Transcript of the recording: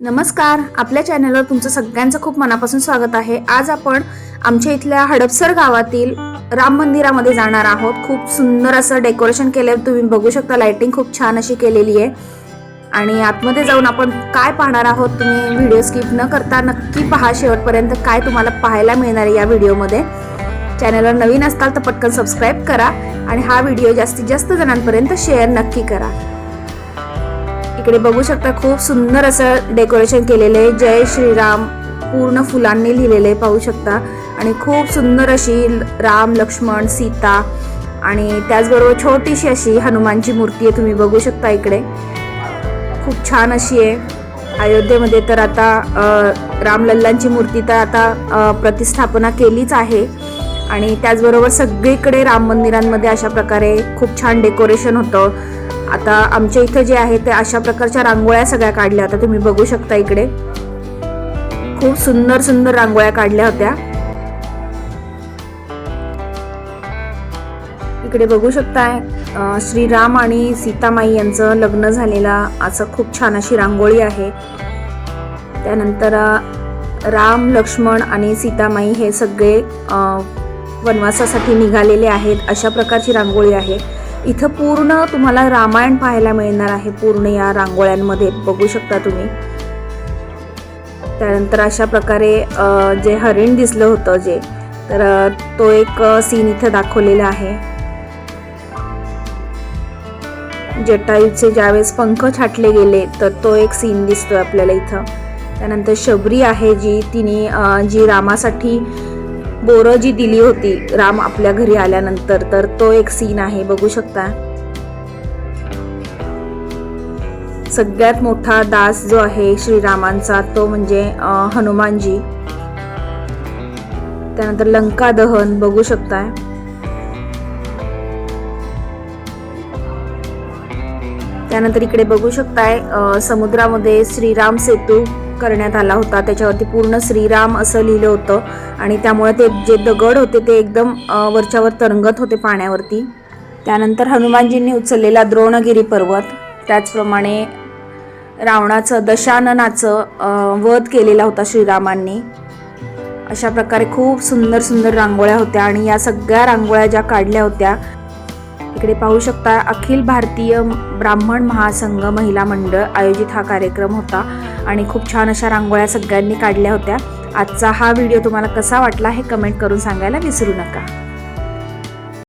नमस्कार. आपल्या चॅनलवर तुमचं सगळ्यांचं खूप मनापासून स्वागत आहे. आज आपण आमच्या इथल्या हडपसर गावातील राम मंदिरामध्ये जाणार आहोत. खूप सुंदर असं डेकोरेशन केलं आहे तुम्ही बघू शकता लाइटिंग खूप छान अशी केलेली आहे. आणि आतमध्ये जाऊन आपण काय पाहणार आहोत तुम्ही व्हिडिओ स्किप न करता नक्की पहा. शेवटपर्यंत काय तुम्हाला पाहायला मिळणार आहे या व्हिडिओमध्ये चॅनलवर नवीन असताल तर पटकन सबस्क्राईब करा. आणि हा व्हिडिओ जास्तीत जास्त जणांपर्यंत शेअर नक्की करा. इकडे बघू शकता खूप सुंदर असं डेकोरेशन केलेलं आहे. जय श्रीराम पूर्ण फुलांनी लिहिलेले पाहू शकता. आणि खूप सुंदर अशी राम लक्ष्मण सीता आणि त्याचबरोबर छोटीशी अशी हनुमानची मूर्ती आहे तुम्ही बघू शकता इकडे. खूप छान अशी आहे. अयोध्येमध्ये तर आता रामलल्लांची मूर्ती तर आता प्रतिष्ठापना केलीच आहे. आणि त्याचबरोबर सगळीकडे राम मंदिरांमध्ये अशा प्रकारे खूप छान डेकोरेशन होतं. आता आमच्या इथं जे आहे ते अशा प्रकारच्या रांगोळ्या सगळ्या काढल्या. होत्या तुम्ही बघू शकता इकडे. खूप सुंदर सुंदर रांगोळ्या काढल्या होत्या. इकडे बघू शकताय श्रीराम आणि सीतामाई यांचं लग्न झालेला असं खूप छान अशी रांगोळी आहे. त्यानंतर राम लक्ष्मण आणि सीतामाई हे सगळे वनवासासाठी निघालेले आहेत. अशा प्रकारची रांगोळी आहे. इथं पूर्ण तुम्हाला रामायण पाहायला मिळणार आहे. पूर्ण या रांगोळ्यांमध्ये. बघू शकता तुम्ही. त्यानंतर अशा प्रकारे जे हरिण दिसलं होतं जे तर तो एक सीन इथं दाखवलेला आहे. जटायूचे ज्यावेळेस पंख छाटले गेले तर तो एक सीन दिसतोय आपल्याला इथं. त्यानंतर शबरी आहे जी तिने जी रामासाठी बोरं जी दिली होती. राम आपल्या घरी आल्यानंतर तर तो एक सीन आहे बघू शकता. सगळ्यात मोठा दास जो आहे श्रीरामांचा तो म्हणजे हनुमानजी. त्यानंतर लंका दहन बघू शकताय त्यानंतर इकडे बघू शकताय समुद्रामध्ये श्रीराम सेतू. करण्यात आला होता. त्याच्यावरती पूर्ण श्रीराम असं लिहिलं होतं. आणि त्यामुळे ते जे दगड होते ते एकदम वरच्यावर तरंगत होते पाण्यावरती. त्यानंतर हनुमानजींनी उचललेला द्रोणगिरी पर्वत. त्याचप्रमाणे रावणाचं दशाननाचं वध केलेला होता श्रीरामांनी. अशा प्रकारे खूप सुंदर सुंदर रांगोळ्या होत्या. आणि या सगळ्या रांगोळ्या ज्या काढल्या होत्या इकडे पाहू शकता अखिल भारतीय ब्राह्मण महासंघ महिला मंडळ आयोजित हा कार्यक्रम होता. आणि खूप छान अशा रांगोळ्या सगळ्यांनी काढल्या होत्या. आजचा हा व्हिडिओ तुम्हाला कसा वाटला हे कमेंट करून सांगायला विसरू नका.